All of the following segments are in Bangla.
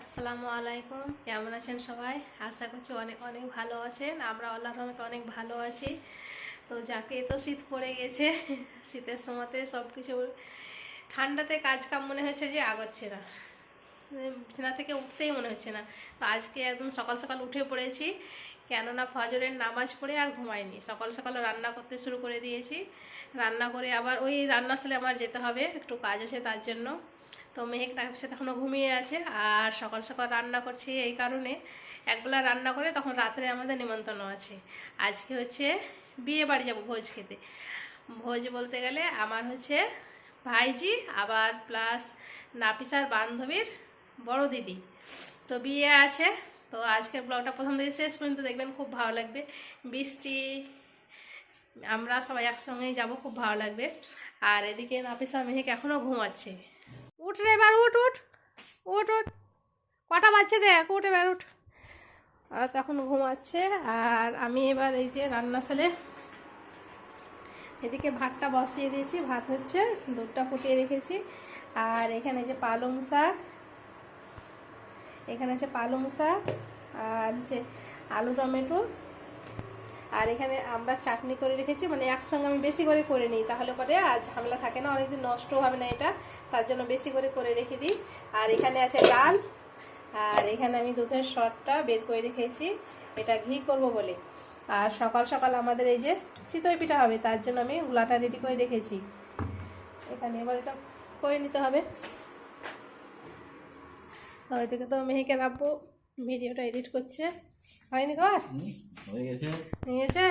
আসসালামু আলাইকুম। কেমন আছেন সবাই? আশা করছি অনেক অনেক ভালো আছেন। আমরা আল্লাহর রহমতে অনেক ভালো আছি। তো যাকে তো শীত পড়ে গেছে, শীতের সময়তে সব কিছু ঠান্ডাতে কাজ কাম মনে হয়েছে যে আগচ্ছে না। বিছানা থেকে উঠতেই মনে হচ্ছে না। তো আজকে একদম সকাল সকাল উঠে পড়েছি। কেননা ফজরের নামাজ পড়ে আর ঘুমাইনি সকাল সকাল রান্না করতে শুরু করে দিয়েছি। রান্না করে আবার ওই রান্নাশালে আমার যেতে হবে, একটু কাজ আছে তার জন্য। তো মেহেক তার সাথে এখনও ঘুমিয়ে আছে আর সকাল সকাল রান্না করছি এই কারণে। একবেলা রান্না করে তখন রাত্রে আমাদের নিমন্ত্রণ আছে। আজকে হচ্ছে বিয়ে বাড়ি যাব ভোজ খেতে। ভোজ বলতে গেলে আমার হচ্ছে ভাইজি, আবার প্লাস নাপিসার বান্ধবীর বড় দিদি। তো বিয়ে আছে। তো আজকের ব্লগটা প্রথম থেকে শেষ পর্যন্ত দেখবেন, খুব ভালো লাগবে। বৃষ্টি, আমরা সবাই একসঙ্গেই যাব, খুব ভালো লাগবে। আর এদিকে নাপিসা মেহেক এখনও ঘুমাচ্ছে। উঠ রে এবার, উঠ উঠ উঠ উঠ। কটা বাজছে দেখ, উঠ এবার, উঠ। আর তখন ঘুমাচ্ছে, আর আমি এবার এই যে রান্নাশালে এদিকে ভাতটা বসিয়ে দিয়েছি, ভাত হচ্ছে দুধটা ফুটিয়ে রেখেছি। আর এখানে যে পালং শাক এখানে আছে পালং শাক আর হচ্ছে আলু টমেটো। আর এখানে আমরা চাটনি করে রেখেছি মানে একসঙ্গে আমি বেশি করে করে নিই, তাহলে পরে আর ঝামেলা থাকে না, অনেকদিন নষ্ট হবে না এটা, তার জন্য বেশি করে করে রেখে দিই। আর এখানে আছে ডাল, আর এখানে আমি দুধের শটটা বের করে রেখেছি, এটা ঘি করব বলে। আর সকাল সকাল আমাদের এই যে চিতই পিঠা হবে, তার জন্য আমি গুলাটা রেডি করে রেখেছি। এখানে এবার এটা করে নিতে হবে। ওইদিকে তো মেহেকে রাখব ভিডিওটা এডিট করছে। হয়নি কর হয়ে গেছে। হয়ে গেছে?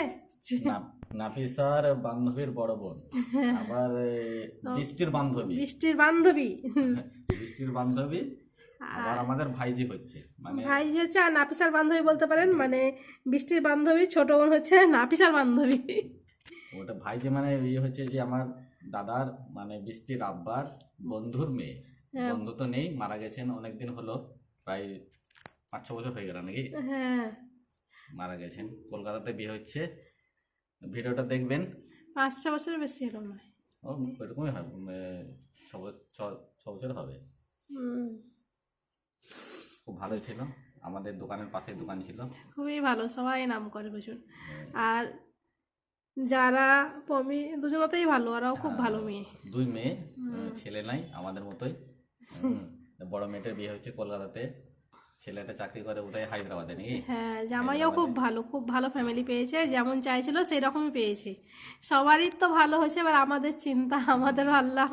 নাফিসার বান্ধবীর বড় বোন। আবার বৃষ্টির বান্ধবী। বৃষ্টির বান্ধবী। বৃষ্টির বান্ধবী। আবার আমাদের ভাইজি হচ্ছে মানে ভাই যে হচ্ছে আর নাপিসার বান্ধবী বলতে পারেন মানে বৃষ্টির বান্ধবী ছোট বোন হচ্ছে নাফিসার বান্ধবী। ওটা ভাইজি মানে ইয়ে হচ্ছে যে আমার দাদার মানে বৃষ্টির আব্বার বন্ধুর মেয়ে। বন্ধু তো নেই মারা গেছেন অনেকদিন হলো প্রায় পাঁচ ছ বছর হয়ে গেল নাকি? হ্যাঁ। মারা গেছেন কলকাতাতে বিয়ে হচ্ছে ভিডিওটা দেখবেন। পাঁচ ছ বছর বেশি হলো না ও এরকমই হবে উম, ছ বছর হবে। খুব ভালো ছিল আমাদের দোকানের পাশে দোকান ছিল। খুবই ভালো সবাই নাম করে প্রচুর। আর যারা পমি দুজনতেই ভালো ওরাও খুব ভালো মেয়ে। দুই মেয়ে ছেলে নাই আমাদের মতোই। বড় মেয়েটার বিয়ে হচ্ছে কলকাতাতে। ছেলেটা চাকরি করে ওটাই হায়দ্রাবাদে নাকি? হ্যাঁ জামাইও খুব ভালো খুব ভালো ফ্যামিলি পেয়েছে যেমন চাইছিল সেই রকমই পেয়েছে। সবারই তো ভালো হয়েছে এবার আমাদের চিন্তা আমাদের আল্লাহ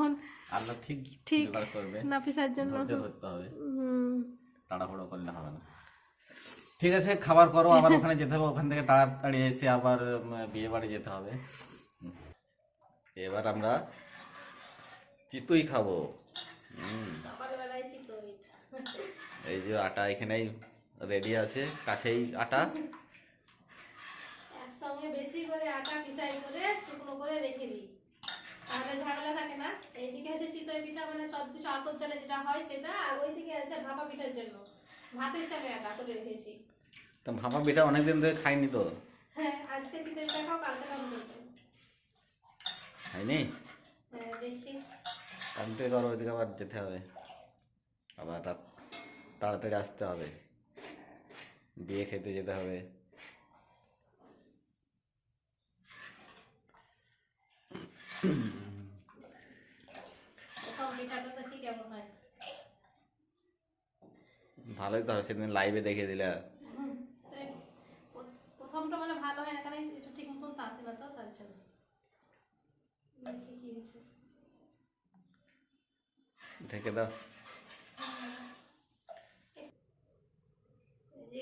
আল্লাহ ঠিক ঠিক। করবে। নাফিসার জন্য। ধরতে হবে। হুম, তাড়াহুড়ো করলে হবে না। ঠিক আছে খাবার করো আবার ওখানে যেতে হবে ওখান থেকে তাড়াতাড়ি এসে আবার বিয়ে বাড়ি যেতে হবে। এবার আমরা চিতুই খাব। এই যে আটা এখানেই রেডি আছে কাছেই আটা। একসঙ্গে বেশি করে আটা পিসাই করে শুকনো করে রেখে দিই। তাহলে ঝামেলা থাকে না। এইদিকে আছে চিতই পিঠা মানে সব কিছু আতপ চালে যেটা হয় সেটা আর ওইদিকে আছে ভাপা পিঠার জন্য। ভাতের চালে আটা করে রেখেছি। তো ভাপা পিঠা অনেকদিন ধরে খাইনি তো? হ্যাঁ আজকে চিতই পিঠা খাও কালকে খাব। খাইনি? হ্যাঁ দেখি। আনতে করো ওইদিকে আবার যেতে হবে। আবার রাত- তাড়াতাড়ি আসতে হবে। বিয়ে খেতে যেতে হবে। ভালোই তো হবে সেদিন লাইভে দেখে দিলে। প্রথমটা মানে ভালো হয় না কারণ ঠিক মতন তাতে না তো তার জন্য। দেখি কি হয়েছে। ঢেকে দাও।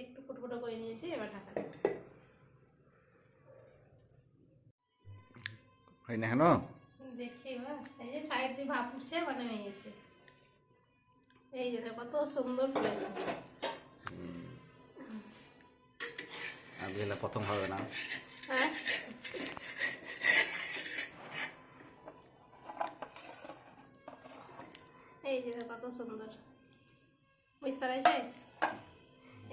একটু ফুটফুটো করে নিয়েছি এবার ঢাকা হয় না হেন দেখি এবার। এই যে সাইড দিয়ে ভাপ উঠছে মানে হয়ে গেছে। এই যে কত সুন্দর ফুলেছে। আর প্রথম হবে না? হ্যাঁ? এই যে কত সুন্দর। বুঝতে পারছে?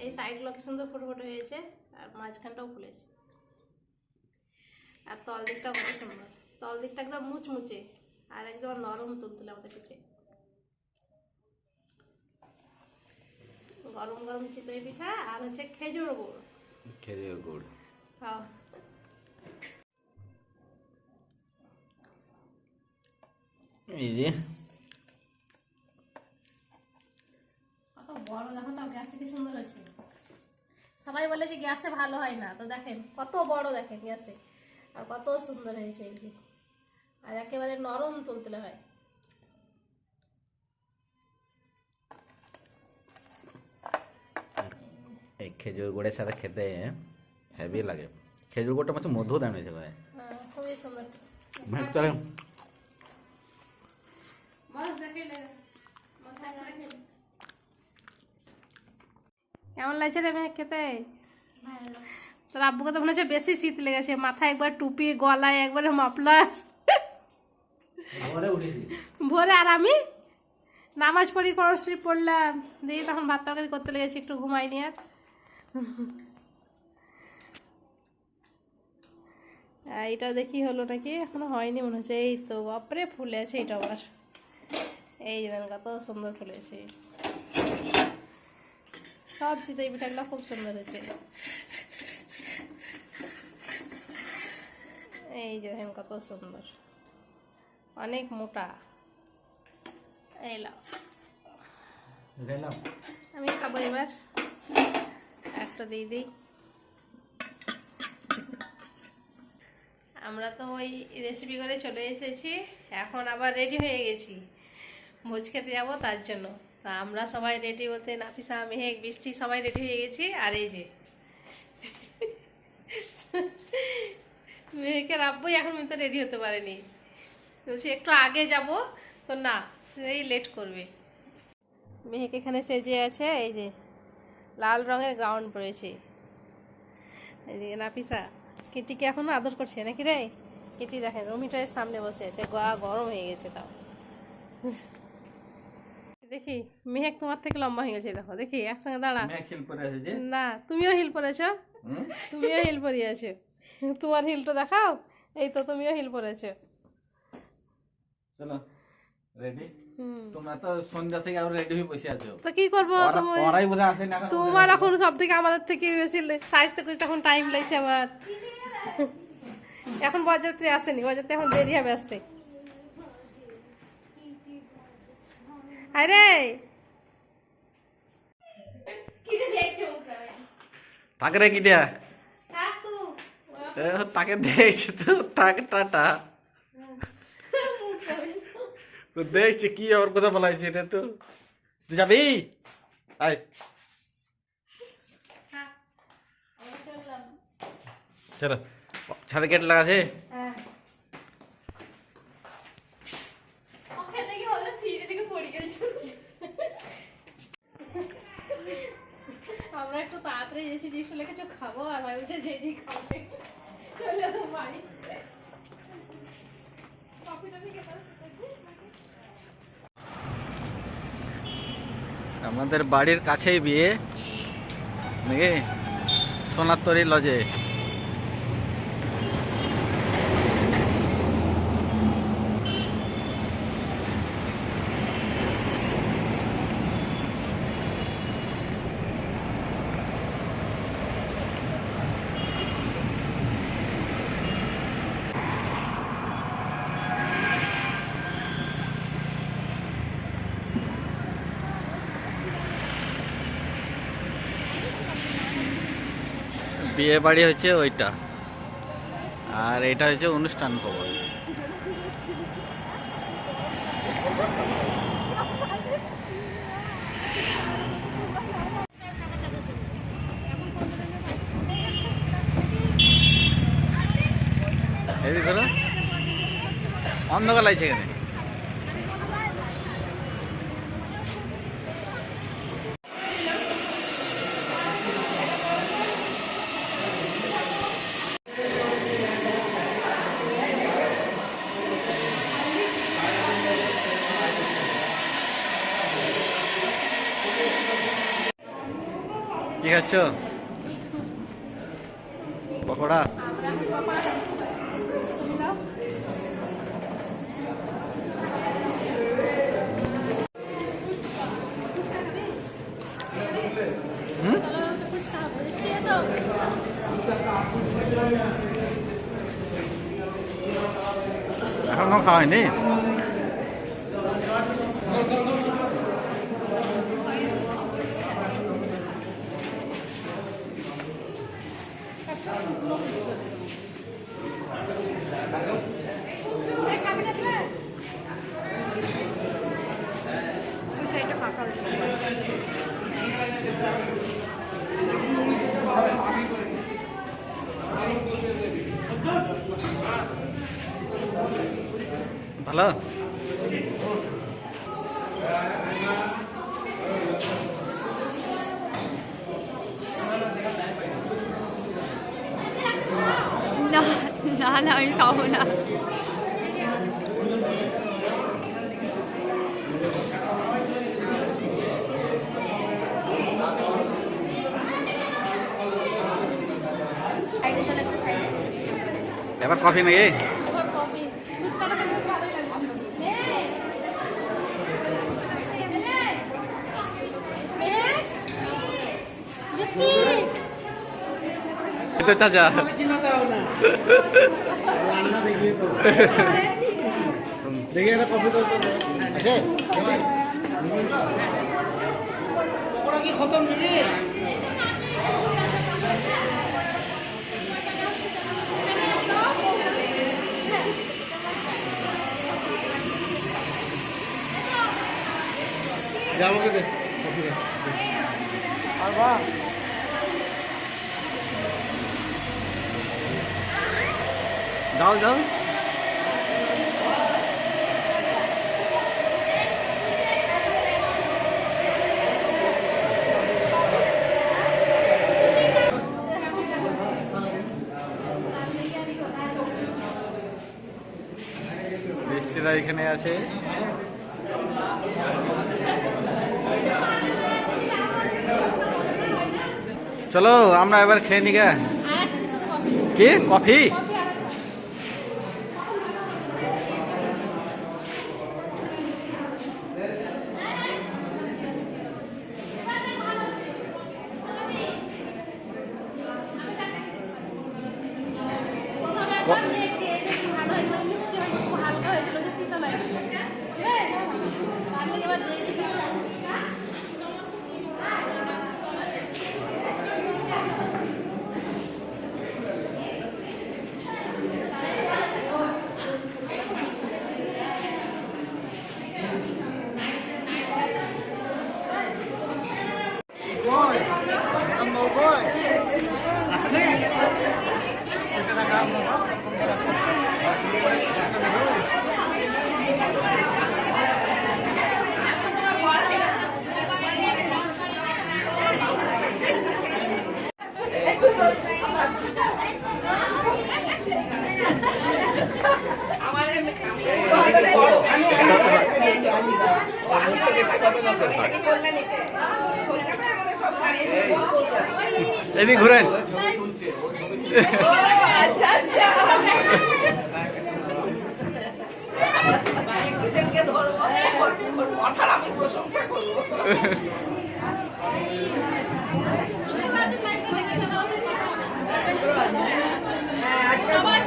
এই সাইডগুলো কি সুন্দর ফুটফুটে হয়েছে আর মাঝখানটাও ফুলেছে। আর তল দিকটাও কত সুন্দর। তল দিকটা একদম মুচমুচে আর একদম নরম তুলতুলে আমাদের পিঠে। গরম গরম চিতই পিঠা আর হচ্ছে খেজুর গুড়। খেজুর গুড়। খাও এই যে বড় দেখো তো গ্যাসে কি সুন্দর আছে সবাই বলে যে গ্যাসে ভালো হয় না তো দেখেন কত বড় দেখেন গ্যাসে আর কত সুন্দর হয়েছে এই যে। আর একেবারে নরম তুলতুলে হয়। এই খেজুর গুড়ের সাথে খেতে হেভি লাগে। খেজুর গুড়টা হচ্ছে মধু দাম হয়েছে ভাই। হ্যাঁ, খুবই সুন্দর মানে চলে বস দেখে লে। মাথায় আছে দেখেন। কেমন লাগছে রে মেয়ে খেতে তোর আব্বুকে তো মনে হচ্ছে বেশি শীত লেগেছে মাথায় একবার টুপি গলায় একবারে মাফলার। ভোরে আর আমি? নামাজ পড়ি করশ্রী পড়লাম। দিয়ে তখন ভাত তরকারি করতে লেগেছি একটু ঘুমাইনি আর। আর এটাও দেখি হলো নাকি? এখনও হয়নি মনে হচ্ছে। এই তো বাপরে ফুলে আছে এটা আবার। এই যে কত সুন্দর ফুলেছে। সব চিতই পিঠাগুলো খুব সুন্দর হয়েছে। এই যে দেখেন কত সুন্দর। অনেক মোটা। এলাম আমি খাব এবার। একটা দিয়ে দিই। আমরা তো ওই রেসিপি করে চলে এসেছি। এখন আবার রেডি হয়ে গেছি। ভোজ খেতে যাব তার জন্য। তা আমরা সবাই রেডি বলতে নাফিসা, মেহেক, বৃষ্টি, সবাই রেডি হয়ে গেছি। আর এই যে, মেহেকের আব্বুই এখন পর্যন্ত রেডি হতে পারেনি। বলছি একটু আগে যাব, তো না, সেই লেট করবে। মেহেক এখানে সেজে আছে, এই যে, লাল রঙের গাউন পরেছে। এই যে, নাফিসা, কিটিকে এখনও আদর করছে নাকি রে? কেটি দেখেন, রুমিটার সামনে বসে আছে, গা গরম হয়ে গেছে তাও। দেখি মেহেক তোমার থেকে লম্বা হয়ে গেছে দেখো দেখি একসঙ্গে দাঁড়া। না তুমিও হিল পরেছ? তুমিও হিল পরে পরিয়েছো। তোমার হিলটা দেখাও? এই তো তুমিও হিল পরেছো। চলো রেডি তোমরা তো সন্ধ্যা থেকে আবার রেডি হয়ে বসে আছো। তো কি করব ওরা- ওরাই বোধহয় আসেনি এখন তোমার এখন সব থেকে আমাদের থেকে বেশি সাজতে করতে এখন টাইম লাগছে আবার এখন বরযাত্রী আসেনি বরযাত্রী এখন দেরি হবে আসতে। আরে। তাকে রে কিটা তাকে। দেখছি তো তাকে টাটা। দেখছি কি ওর কথা বলা হয়েছে এটা তো। তুই যাবি? আয়। চলো। ছাদে গেট লাগাছে হ্যাঁ। আমরা তাড়াতাড়ি এসেছি যে শুনে কিছু খাব আর ভাই বলছে যে খাবে। চলে আসো বাড়ি। আমাদের বাড়ির কাছেই বিয়ে। নাকি? সোনারতরি লজে। বিয়ে বাড়ি হচ্ছে ওইটা। আর এটা হচ্ছে অনুষ্ঠান ভবন। অন্ধকার লাগছে এখানে। কি খাচ্ছ পকোড়া? এখন পকোড়া খাচ্ছি তুমি নাও ফুচকা খাবি হুম ফুচকা হবে মিষ্টি এসো এখনও খাওয়া হয়নি ওই সাইডটা ফাঁকা আছে ভালো না না না আমি খাব না সাইডে চলে একটা সাইডে এবার কফি নাকি আবার কফি ফুচকাটা খেতে বেশ ভালোই লাগছে এই! মেহেক! মিষ্টি! তো চাচা। আমাকে দে। দে। আর বা যাও যাও। মিষ্টিরা এখানে আছে। চলো আমরা এবার খেয়ে নি কি? কফি কফি আর একটু। তবে একবার দিয়ে খেয়ে দেখি ভালো হয়েছে, মানে মিষ্টি হয়নি, খুব হালকা হয়েছিল, যে তিতা লাগছিল। তার লেগে এবার দিয়ে দেখি। boy I'm no boy এদিকে ঘুরেন। সবাই